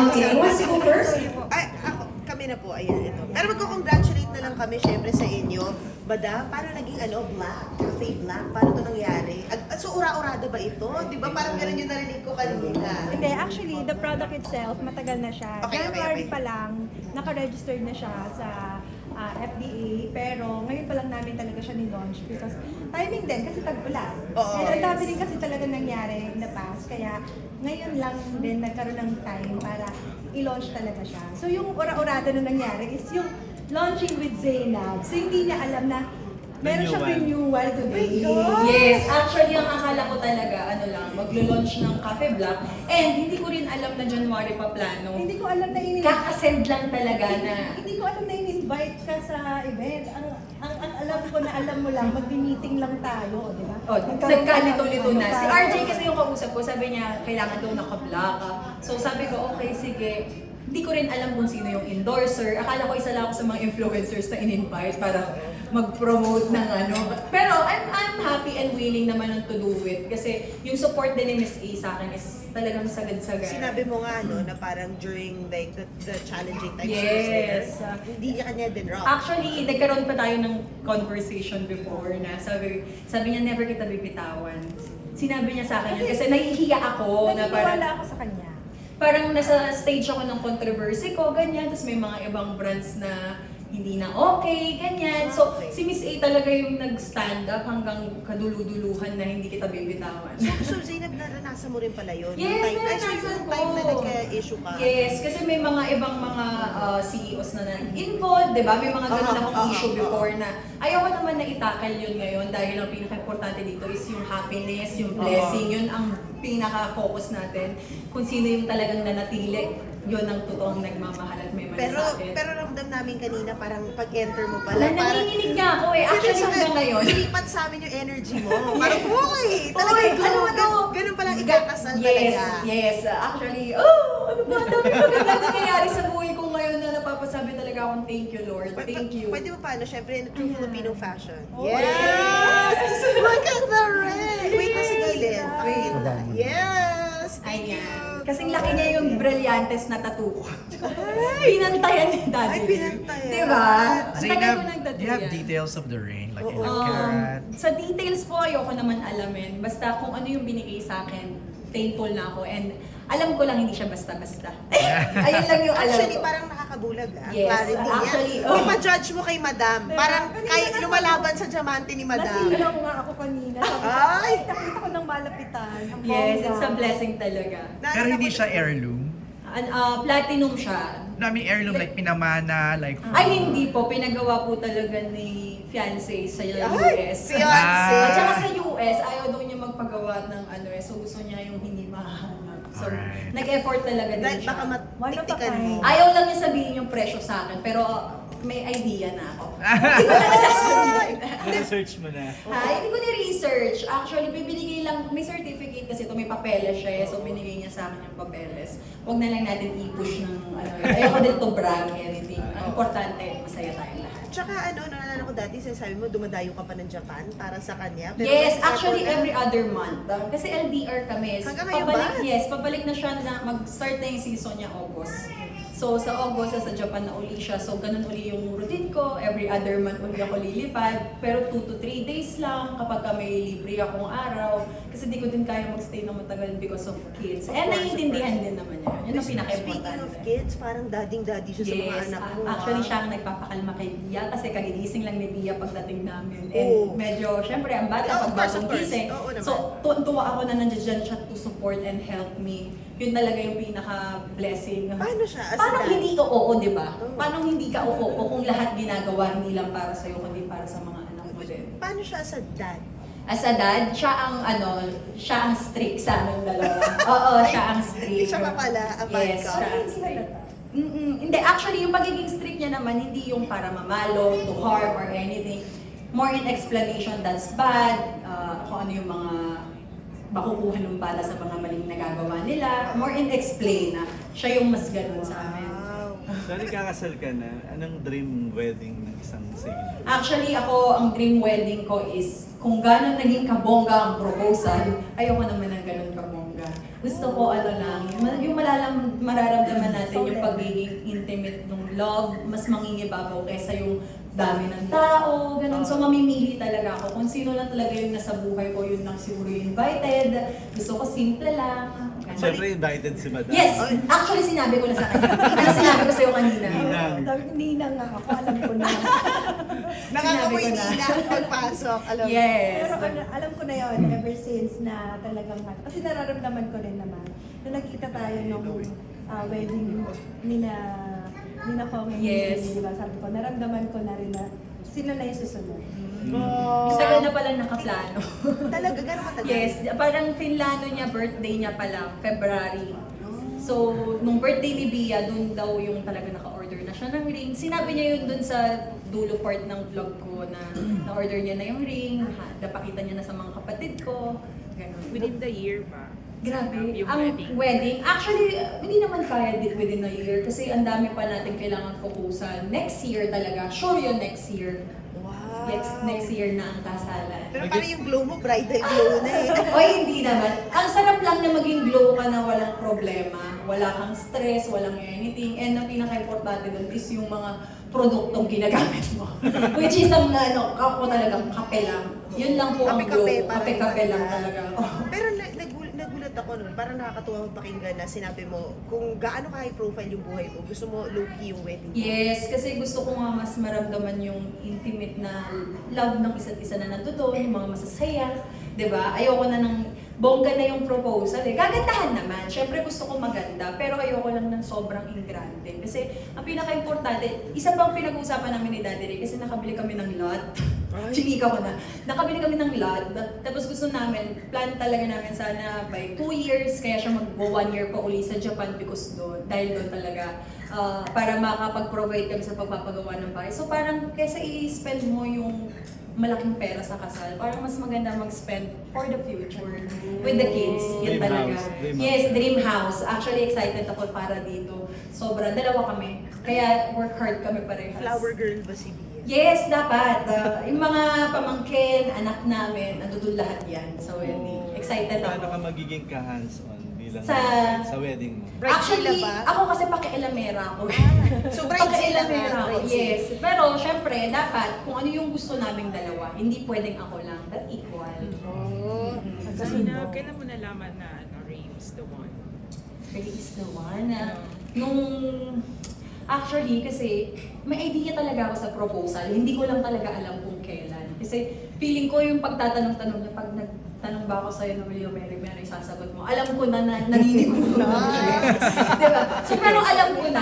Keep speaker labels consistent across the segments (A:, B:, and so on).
A: Okay, who wants to go first?
B: Ay, ako, kami na po, ayan, ito. Pero magko-congratulate na lang kami, syempre, sa inyo. Bada, paano naging ano, black? Cafe black? Paano to nangyari? Ag- So, ura-urada ba ito? Di ba parang ganun yung narinig ko kanina?
C: Hindi, actually, the product itself, matagal na siya.
B: Okay, okay,
C: January
B: okay.
C: pa lang, naka-registered na siya sa ah, FDA, pero ngayon pa lang namin talaga siya ni-launch because timing din, kasi tag-ulan.
B: Oo.
C: And ang dami din kasi talaga nangyari in the past, kaya ngayon lang din nagkaroon ng time para i-launch talaga siya. So yung ura-urada na nangyari is yung launching with Zainab. So hindi niya alam na meron siyang renewal today.
A: Yes, actually ang akala ko talaga, ano lang, maglo-launch ng Cafe Black. And hindi ko rin alam na January pa plano.
C: Hindi ko alam na ini
A: Kakasend lang talaga na
C: Hindi ko alam na in-invite ka sa event. Ang, ang, ang alam ko na alam mo lang, mag-meeting lang tayo, di ba?
A: Oh, nagkalito-lito na. Si
C: ano,
A: RJ kasi yung kausap ko, sabi niya, kailangan daw naka-black. So sabi ko, okay, sige. Hindi ko rin alam kung sino yung endorser. Akala ko isa lang ako sa mga influencers na in-invite para mag-promote ng ano. Pero I'm, I'm happy and willing naman to do it. Kasi yung support din ni Miss A sa akin is talagang sagad-sagad.
B: Sinabi mo nga, no, na parang during like the, the challenging times
A: Yes.
B: she was there, hindi niya kanya din rock.
A: Actually, nagkaroon pa tayo ng conversation before na sabi, sabi niya, never kita bibitawan. Sinabi niya sa akin yun kasi nahihiya ako na parang,
C: Naniniwala ako sa kanya.
A: Parang nasa stage ako ng controversy ko, ganyan. Tapos may mga ibang brands na hindi na okay, ganyan. So, si Miss A talaga yung nag-stand up hanggang kaduluduluhan na hindi kita bibitawan.
B: So, so Zainab, naranasan mo rin pala yun?
A: Yes,
B: Yung time,
A: naranasan
B: yung
A: ko.
B: time na nagka-issue ka.
A: Yes, kasi may mga ibang mga uh, CEOs na na-involved, di ba? May mga ganun
B: Oo,
A: akong
B: oo,
A: issue
B: oo.
A: before na ayaw ko naman na itakal yun ngayon dahil ang pinaka-importante dito is yung happiness, yung blessing, yun ang pinaka-focus natin. Kung sino yung talagang nanatili, yun ang totoong nagmamahal at may
B: Pero,
A: malasakit.
B: pero ramdam namin kanina parang pag-enter mo
A: Wala,
B: pala, parang
A: nanginginig nga ako eh. Actually, hanggang ngayon.
B: Ilipat sa amin yung energy mo. Parang, uy! Talaga,
A: Uy,
B: ano,
A: ano
B: ganun palang ikakasal
A: yes,
B: talaga.
A: Yes, Actually, oh, ano ba? Ang dami maganda nangyayari sa buhay ko ngayon na napapasabi talaga akong thank you, Lord.
B: Pa-
A: Thank
B: pa-
A: you.
B: Pwede mo paano? Siyempre, true Filipino fashion.
C: Oh,
B: yes! Look at the ring! Wait na si Galen. Pakita. Yes! Thank
A: Ayan.
B: you.
A: Kasing laki niya yung brillantes na tattoo ko. Pinantayan ni Daddy.
B: Ay, pinantayan.
A: Diba? Ang tagal
D: Zainab,
A: ko nagtattoo
D: do you have
A: yan.
D: details of the ring? Like
B: Oo.
D: ilang
A: Um,
D: carat?
A: sa details po, ayoko naman alamin. Basta kung ano yung binigay sa akin, thankful na ako. And alam ko lang hindi siya basta-basta. Ayun lang yung alam
B: Actually,
A: ko.
B: parang nakakabulag ah.
A: Yes,
B: Clarity
A: actually,
B: niya.
A: oh.
B: Ipa-judge mo kay madam.
C: Diba?
B: Parang
C: Kanina
B: kay lumalaban sa diamante ni madam.
C: Nasilaw nga ako kanina. Sabi ko,
B: Ay!
C: ay, nakita ko ng malapitan. Ang
A: Yes,
C: bongga.
A: it's a blessing talaga.
D: Pero hindi siya heirloom?
A: An, ah, platinum siya.
D: Namin heirloom like pinamana, like
A: Ay, hindi po. Pinagawa po talaga ni fiancé sa
B: Ay,
A: US.
B: fiancé.
A: At saka sa US, ayaw daw niya magpagawa ng ano eh. So gusto niya yung hindi mahanap. So,
D: Alright.
A: nag-effort talaga din
B: Dahil
A: siya.
B: baka
C: One of a
B: matiktikan mo.
C: kind.
A: Ayaw lang niya sabihin yung presyo sa akin, pero may idea na ako. Hindi ko na nasasabihin.
E: Na-research mo na.
A: Ha, hindi ko ni-research. Actually, bibinigay lang, may certificate kasi ito, may papeles siya eh. So, binigay niya sa akin yung papeles. Huwag na lang natin i-push ng ano. Ayoko din to brag anything. Ang importante, masaya tayong lahat.
B: Tsaka ano, naalala ko dati, sinasabi mo, dumadayo ka pa ng Japan para sa kanya. Pero
A: Yes, actually every other month. Uh, Kasi LDR kami.
B: Hanggang ngayon
A: pabalik,
B: ba?
A: Yes, pabalik na siya na mag-start na yung season niya August. So sa August, sa Japan na uli siya. So ganun uli yung routine ko. Every other month uli ako lilipad. Pero 2 to 3 days lang kapag ka may libre akong araw. Kasi di ko din kaya magstay na matagal because of kids.
B: Of
A: And
B: course,
A: naiintindihan din naman niya. Yun ang
B: Speaking
A: pinaka-importante.
B: of kids, parang dading-daddy siya sa mga
A: Yes,
B: anak mo.
A: actually
B: ah.
A: siya ang nagpapakalma kay Bia kasi kagigising lang ni Bia pagdating namin. And medyo, syempre, ang bata
B: Oh, of
A: pag
B: course,
A: bagong
B: of course.
A: gising. So, tu- tuwa ako na nandiyan siya to support and help me. Yun talaga yung pinaka-blessing.
B: Paano siya? As
A: Paano hindi ka oo, di ba?
B: Oo.
A: Paano hindi ka oo kung lahat ginagawa hindi lang para sa'yo, kundi para sa mga anak mo din?
B: Paano siya as a dad?
A: As a dad, siya ang ano, siya ang strict sa aming dalawa. Oo, siya ang strict.
B: Siya pa pala, ang
A: Yes, siya ang strict. Mm-mm. Hindi, actually, yung pagiging strict niya naman, hindi yung para mamalo, to harm, or anything. More in explanation, that's bad, uh, kung ano yung mga makukuha ng bala sa mga maling nagagawa nila. More in explain na siya yung mas ganun sa amin.
E: So, nagkakasal ka na. Anong dream wedding ng isang sailor?
A: Actually, ako, ang dream wedding ko is kung gano'n naging kabongga ang proposal, ayoko naman ng gano'n kabongga. Gusto ko, ano lang, yung, yung mararamdaman natin yung pagiging intimate ng love, mas mangingibabaw kesa yung dami ng tao, ganun. So mamimili talaga ako kung sino lang talaga yung nasa buhay ko, yun lang siguro yung invited. Gusto ko simple lang. ganun.
E: Siyempre invited si Madam.
A: Yes, actually sinabi ko na sa kanya. Ano sinabi ko sa'yo kanina?
E: Ninang.
C: Sabi ko, ninang nga ako, alam ko na.
B: Nakakamoy
A: Sinabi ko na.
B: nila pagpasok. Alam mo.
A: Yes.
C: Pero ano, alam ko na yun, ever since na talagang, kasi nararamdaman ko rin naman, na nakita tayo nung ah, wedding ni na ni na Kong and
A: Yes.
C: Lily, di ba? Sabi ko, naramdaman ko na rin na sila na yung susunod.
B: Oh.
A: Tagal na pala nakaplano.
B: Talaga, gano'n katagal?
A: yes, parang pinlano niya, birthday niya pa lang, February. So, nung birthday ni Bia, dun daw yung talaga naka-order na siya ng ring. Sinabi niya yun dun sa dulo part ng vlog ko na na-order niya na yung ring, napakita niya na sa mga kapatid ko. Ganun.
F: Within the year ba?
A: Grabe.
F: Yung
A: ang
F: wedding.
A: wedding. Actually, hindi naman kaya di- within a year kasi ang dami pa natin kailangan fokusan. Next year talaga. Sure yun next year.
B: Wow.
A: Next, next year na ang kasalan.
B: Pero parang yung glow mo, bridal glow na eh.
A: o hindi naman. Ang sarap lang na maging glow ka na walang problema. Wala kang stress, walang anything. And ang pinaka-importante doon is yung mga produktong ginagamit mo. Which is ang ano, ako talagang kape lang. Yun lang po ang glow.
B: Kape-kape
A: lang talaga. Oh.
B: Pero na- nagul- nagulat ako nun, parang nakakatuwa pakinggan na sinabi mo, kung gaano ka high profile yung buhay mo, gusto mo low-key yung wedding mo.
A: Yes, kasi gusto ko nga mas maramdaman yung intimate na love ng isa't isa na nandoon, yung mga masasaya, 'di ba? Ayoko na ng bongga na yung proposal eh. Gagandahan naman. Siyempre gusto ko maganda, pero ayoko lang ng sobrang ingrande. Kasi ang pinaka-importante, isa pang pinag-uusapan namin ni Daddy Ray, kasi nakabili kami ng lot. Chinika ko na. Nakabili kami ng lot, tapos gusto namin, plan talaga namin sana by two years, kaya siya mag one year pa uli sa Japan because doon, dahil doon talaga, ah, para makapag-provide kami sa pagpapagawa ng bahay. So parang kaysa i-spend mo yung malaking pera sa kasal, parang mas maganda mag-spend for the future with the kids. Yan
E: Dream
A: talaga.
E: house, dream
A: yes, dream house. Actually, excited ako para dito. Sobra, dalawa kami. Kaya work hard kami parehas.
B: Flower girl ba si Bia?
A: Yes, dapat. Uh, yung mga pamangkin, anak namin, nandun lahat yan sa wedding. Excited
E: Paano ka
A: ako.
E: magiging ka-hands-on bilang
A: Sa-
E: sa wedding mo?
A: Actually,
B: ba?
A: ako kasi pakialamera ako.
B: So, bridezilla
A: Pakialamera ako, yes. Pero syempre, dapat kung ano yung gusto naming dalawa, hindi pwedeng ako lang, but equal.
B: Oh.
F: Sana, kailan mo nalaman na ano, Ray is the one?
A: Really is the one. ah. nung, actually, kasi may idea talaga ako sa proposal. Hindi ko lang talaga alam kung kailan. Kasi feeling ko yung pagtatanong-tanong niya, pag nagtanong ba ako sa'yo na will you marry me, ano yung sasagot mo? Alam ko na, na narinig ko na. diba? So, pero alam ko na.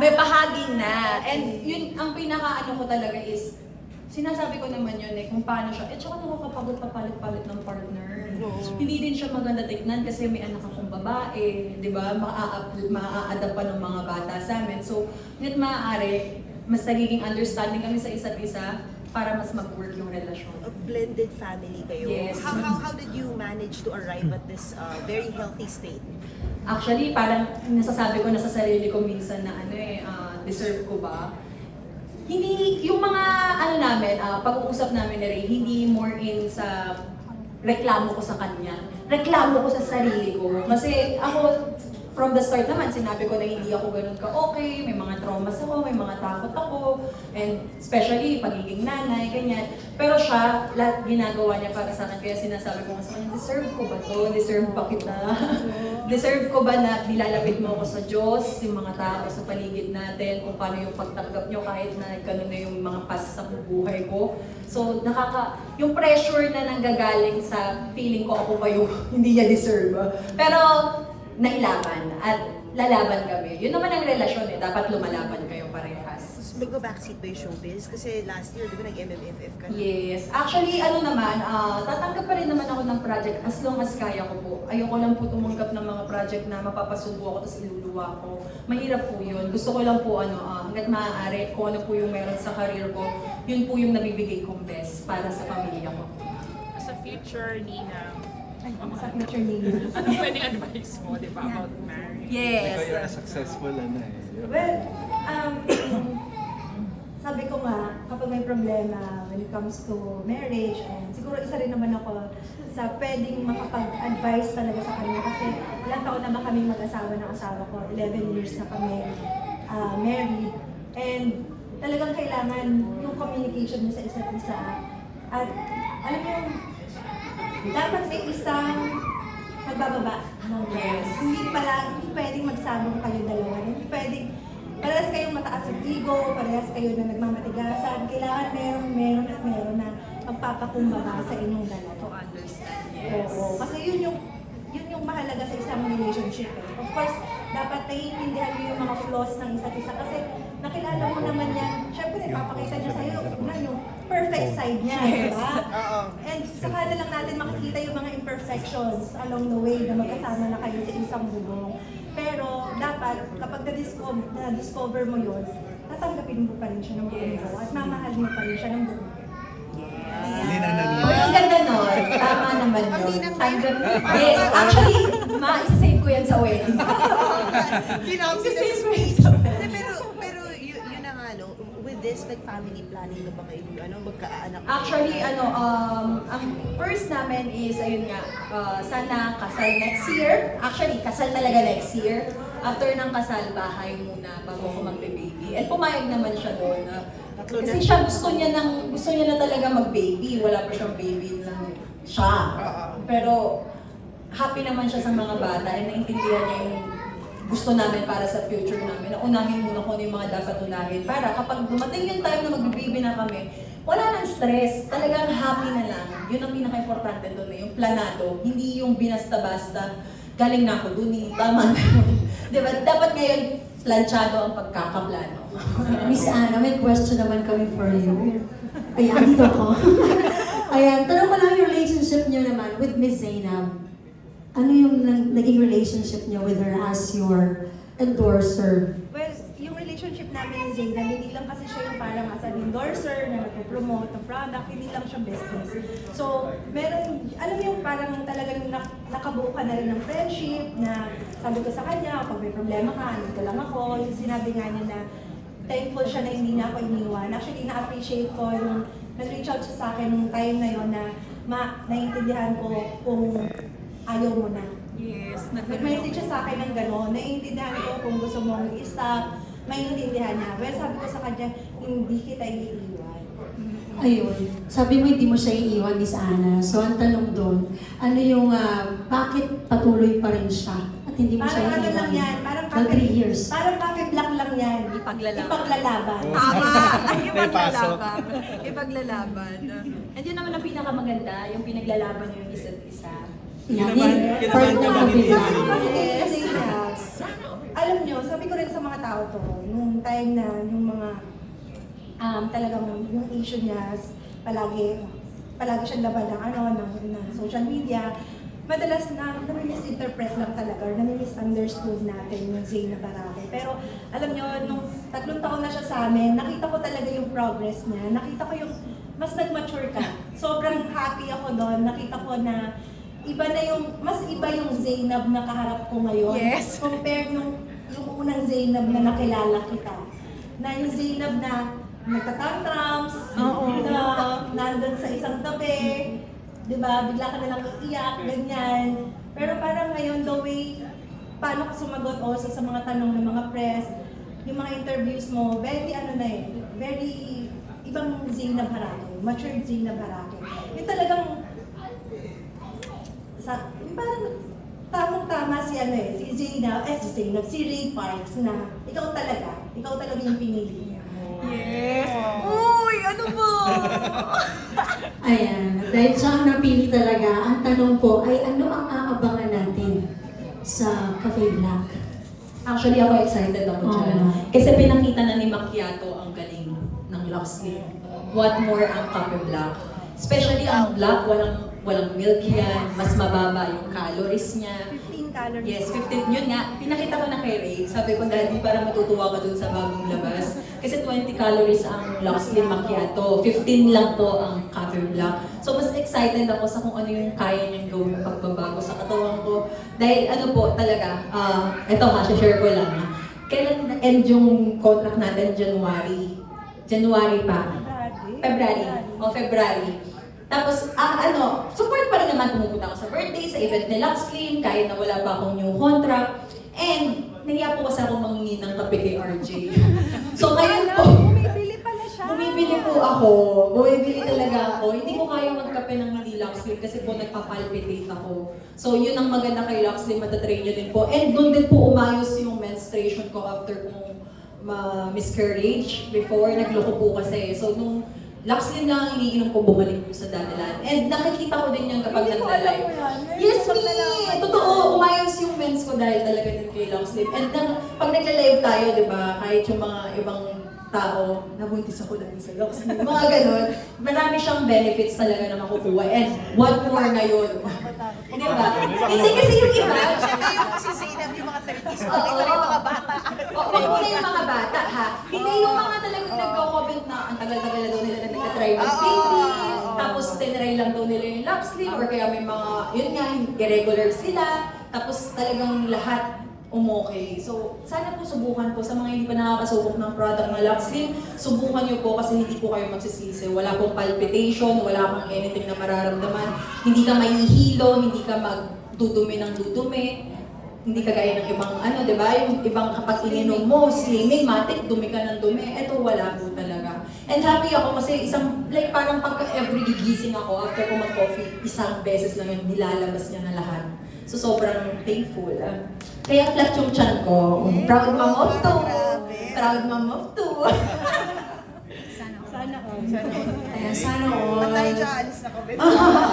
A: May bahaging na. And yun, ang pinaka-ano ko talaga is, sinasabi ko naman yun eh, kung paano siya. Eh, tsaka nakakapagod papalit-palit ng partner.
B: Oo.
A: Hindi din siya maganda tignan kasi may anak akong babae, di ba? Maa-adapt pa ng mga bata sa amin. So, ngayon maaari, mas nagiging understanding kami sa isa't isa para mas mag-work yung relasyon.
B: A blended family kayo.
A: Yes.
B: How, how, how did you manage to arrive at this uh, very healthy state?
A: Actually, parang nasasabi ko na sa sarili ko minsan na ano eh, ah, deserve ko ba? Hindi, yung mga ano namin, ah, pag-uusap namin ni Ray, hindi more in sa reklamo ko sa kanya. Reklamo ko sa sarili ko. Kasi ako, from the start naman, sinabi ko na hindi ako ganun ka-okay, may mga traumas ako, may mga takot ako, and especially pagiging nanay, ganyan. Pero siya, lahat ginagawa niya para sa akin, kaya sinasabi ko sa kanya, deserve ko ba to? Deserve ba kita? deserve ko ba na nilalapit mo ako sa Diyos, yung mga tao sa paligid natin, kung paano yung pagtanggap nyo kahit na ganun na yung mga pas sa buhay ko. So, nakaka, yung pressure na nanggagaling sa feeling ko ako pa yung hindi niya deserve. Pero, nailaban at lalaban kami. Yun naman ang relasyon eh. Dapat lumalaban kayo parehas.
B: Nag-backseat ba yung showbiz? Kasi last year, di ba nag-MMFF ka na?
A: Yes. Actually, ano naman, ah, tatanggap pa rin naman ako ng project as long as kaya ko po. Ayoko lang po tumanggap ng mga project na mapapasubo ako tapos iluluwa ko. Mahirap po yun. Gusto ko lang po ano, ah, hanggat maaari, kung ano po yung meron sa career ko, yun po yung nabibigay kong best para sa pamilya ko.
F: Sa future, Nina,
C: Future nila.
F: ano pwedeng advice mo, di ba, about marriage?
E: Ikaw
A: Yes.
E: yung successful ano eh.
C: Well, um, sabi ko nga, kapag may problema when it comes to marriage, and siguro isa rin naman ako sa pwedeng makapag-advise talaga sa kanya kasi ilang taon na ba kami mag-asawa ng asawa ko, 11 years na kami. ah, married. And talagang kailangan yung communication mo sa isa't isa. At alam mo yung dapat may isang magbababa ng
A: Yes.
C: Hindi pala, hindi pwedeng magsabong kayo dalawa. Hindi pwedeng, parehas kayong mataas ang ego, parehas kayo na nagmamatigasan. Kailangan meron, meron at meron na magpapakumbaba sa inyong dalawa.
A: To understand, yes.
C: Oo, kasi yun yung yun yung mahalaga sa isang relationship. eh. Of course, dapat naiintindihan mo yung mga flaws ng isa't isa kasi nakilala mo naman yan. Siyempre, papakita niya sa'yo una yung perfect side niya, di ba?
B: Oo.
C: And saka na lang natin makikita yung mga imperfections along the way na magkasama na kayo sa isang bubong. Pero dapat, kapag na-discover, na-discover mo yun, tatanggapin mo pa rin siya ng buong buo at mamahalin mo pa rin siya ng buong
E: na
A: Oh, ang ganda nun. Tama naman yun.
B: Yun?
A: Yes, actually, ma-save ko yan sa wedding.
B: Sinabi na sa speech. Hindi, pero, pero yun, yun na nga, no, with this, nag-family planning na ba kayo, ano, magkaanak?
A: Actually, ano, um, ang first namin is, ayun nga, uh, sana kasal next year. Actually, kasal talaga next year. After ng kasal, bahay muna bago ko magbe-baby. And pumayag naman siya doon. na
B: Tatlo
A: kasi
B: na.
A: siya gusto niya ng gusto niya na talaga mag-baby. Wala pa siyang baby lang siya. Pero happy naman siya sa mga bata and naintindihan niya yung gusto namin para sa future namin. Na unahin muna kung ano yung mga dapat unahin. Para kapag dumating yung time na mag-baby na kami, wala nang stress. Talagang happy na lang. Yun ang pinaka-importante doon eh. Yung planado. Hindi yung binasta-basta. Galing na ako dun eh. Tama na yun. diba? Dapat ngayon, planchado ang pagkakaplano.
G: Miss Anna, may question naman kami for you. Ayan, dito ko. Ayan, tanong ko lang yung relationship niyo naman with Miss Zainab. Ano yung nag- naging relationship niyo with her as your endorser?
C: Well, yung relationship namin ni Zainab, hindi lang kasi siya yung parang as an endorser na nagpo-promote ng product, hindi lang siya business. So, meron, alam yung parang talagang nak- nakabuo ka na rin ng friendship na sabi ko sa kanya, pag may problema ka, andito lang ako. Yung sinabi nga niya na thankful siya na hindi niya ako iniwan. Actually, na-appreciate ko yung nag-reach out siya sa akin nung time na yon na ma, naiintindihan ko kung ayaw mo na.
F: Yes,
C: Nag-message siya sa akin ng gano'n, naiintindihan ko kung gusto mong i-stop, maintindihan niya. Well, sabi ko sa kanya, hindi kita iiwan.
G: Ayun, sabi mo hindi mo siya iiwan, Miss Anna. So, ang tanong doon, ano yung, ah, bakit patuloy pa rin siya? At hindi mo siya
C: Parang ano
G: iiwan?
C: lang yan, parang
G: Ng
C: cafe,
G: three years.
C: parang cafe black lang yan.
A: Ipaglalaban.
C: Ipaglalaban.
A: Tama! Ay,
E: May pasok.
A: ipaglalaban. Ipaglalaban. And yun naman ang pinakamaganda, yung pinaglalaban niyo yung isa't isa.
E: Kinabahan- kinabahan ka ba ni.
C: Sabi ko kasi kay
A: Yes.
C: Zainab, alam nyo, sabi ko rin sa mga tao to, nung time na yung mga um, talagang yung issue niya, palagi, palagi siyang laban ng ano, ng, ng social media, madalas na nami-misinterpret lang talaga or nami-misunderstood natin yung Zainab Barake. Pero alam nyo, nung tatlong taon na siya sa amin, nakita ko talaga yung progress niya. Nakita ko yung mas nag-mature ka. Sobrang happy ako doon. Nakita ko na iba na yung, mas iba yung Zainab na kaharap ko ngayon.
A: Yes.
C: Compared nung yung unang Zainab na nakilala kita. Na yung Zainab na nagtatantrums, na nandun sa isang tabi, di ba, bigla ka na lang iiyak, ganyan. Pero parang ngayon, the way, paano ka sumagot also sa mga tanong ng mga press, yung mga interviews mo, very ano na eh, very ibang Zainab Harake, matured Zainab Harake. Yung talagang sa parang tamang-tama si ano eh, si Zainab, eh si Zainab, si Ray Parks na ikaw talaga, ikaw talaga yung pinili niya.
A: Yes! Uy, ano ba?
G: Ayan, dahil siya ang napili talaga, ang tanong po ay ano ang aabangan natin sa Cafe Black?
A: Actually, ako excited ako dyan.
G: Oo.
A: Kasi pinakita na ni Macchiato ang galing ng Luxley. What more ang Cafe Black? Especially ang black, walang walang milk yan, mas mababa yung calories niya.
C: 15 calories.
A: Yes, 15. Yun nga, pinakita ko na kay Ray. Sabi ko, Daddy, para matutuwa ka dun sa bagong labas. Kasi 20 calories ang Luxley Macchiato. 15 lang to ang Cafe Black. So, mas excited ako sa kung ano yung kaya niyang gawing pagbabago sa katawan ko. Dahil ano po, talaga, ah, eto ha, share ko lang ha. Kailan na-end yung contract natin? January. January pa. February. O, February. Tapos, ah, ano, support pa rin naman pumupunta ako sa birthday, sa event ni Luxley, kahit na wala pa akong new contract. And, nahiya po kasi ako mangingi ng kape kay RJ. so ngayon po,
C: Bumibili pala siya.
A: bumibili po ako. Bumibili talaga ako. Hindi ko kaya magkape ng hindi Luxlip kasi po nagpapalpitate ako. So yun ang maganda kay Luxlip, matatrain nyo din po. And doon din po umayos yung menstruation ko after kong ma-miscarriage before. Nagloko po kasi. So nung Luxlip lang ang iniinom ko bumalik po sa dadalan. And nakikita ko din yan kapag
C: Hindi ko alam
A: nagla-live.
C: mo yan. Ngayon
A: Yes,
C: ko
A: me!
C: nalaman.
A: Totoo, umayos yung mens ko dahil talaga din kay Luxlip. And nang, pag nagla-live tayo, di ba, kahit yung mga ibang tao, nabuntis ako dahil sa Luxlip, mga ganun, siyang benefits talaga na makukuha. And what more ngayon? di ba? Kasi kasi yung iba,
B: Siyempre yung si Zainab yung mga 30s mo,
A: Oo.
B: ito na yung mga bata.
A: Oo, wag muna yung mga bata ha. Hindi yung mga talagang nagko-comment na ang tagal-tagal na daw nila na nagka-try ng
B: Oo.
A: baby.
B: Oo.
A: Tapos tinry lang daw nila yung lap sleep or kaya may mga, yun nga, irregular sila. Tapos talagang lahat umokay. So, sana po subukan po sa mga hindi pa nakakasubok ng product lap sleep. Subukan niyo po kasi hindi po kayo magsisisi. Wala pong palpitation, wala pong anything na mararamdaman. Hindi ka mahihilo, hindi ka magdudumi ng dudumi hindi kagaya ng ibang ano, di ba? Yung ibang kapag ininom mo, slimming, matik, dumi ka ng dumi. Ito wala po talaga. And happy ako kasi isang, like parang pagka every gigising ako after ko mag-coffee, isang beses lang yun, nilalabas niya na lahat. So sobrang thankful. Ah, Kaya flat yung chan ko. Proud mom of two. Proud mom of two.
C: Sana all.
A: Kaya sana all.
B: At tayo dyan, alis na kami.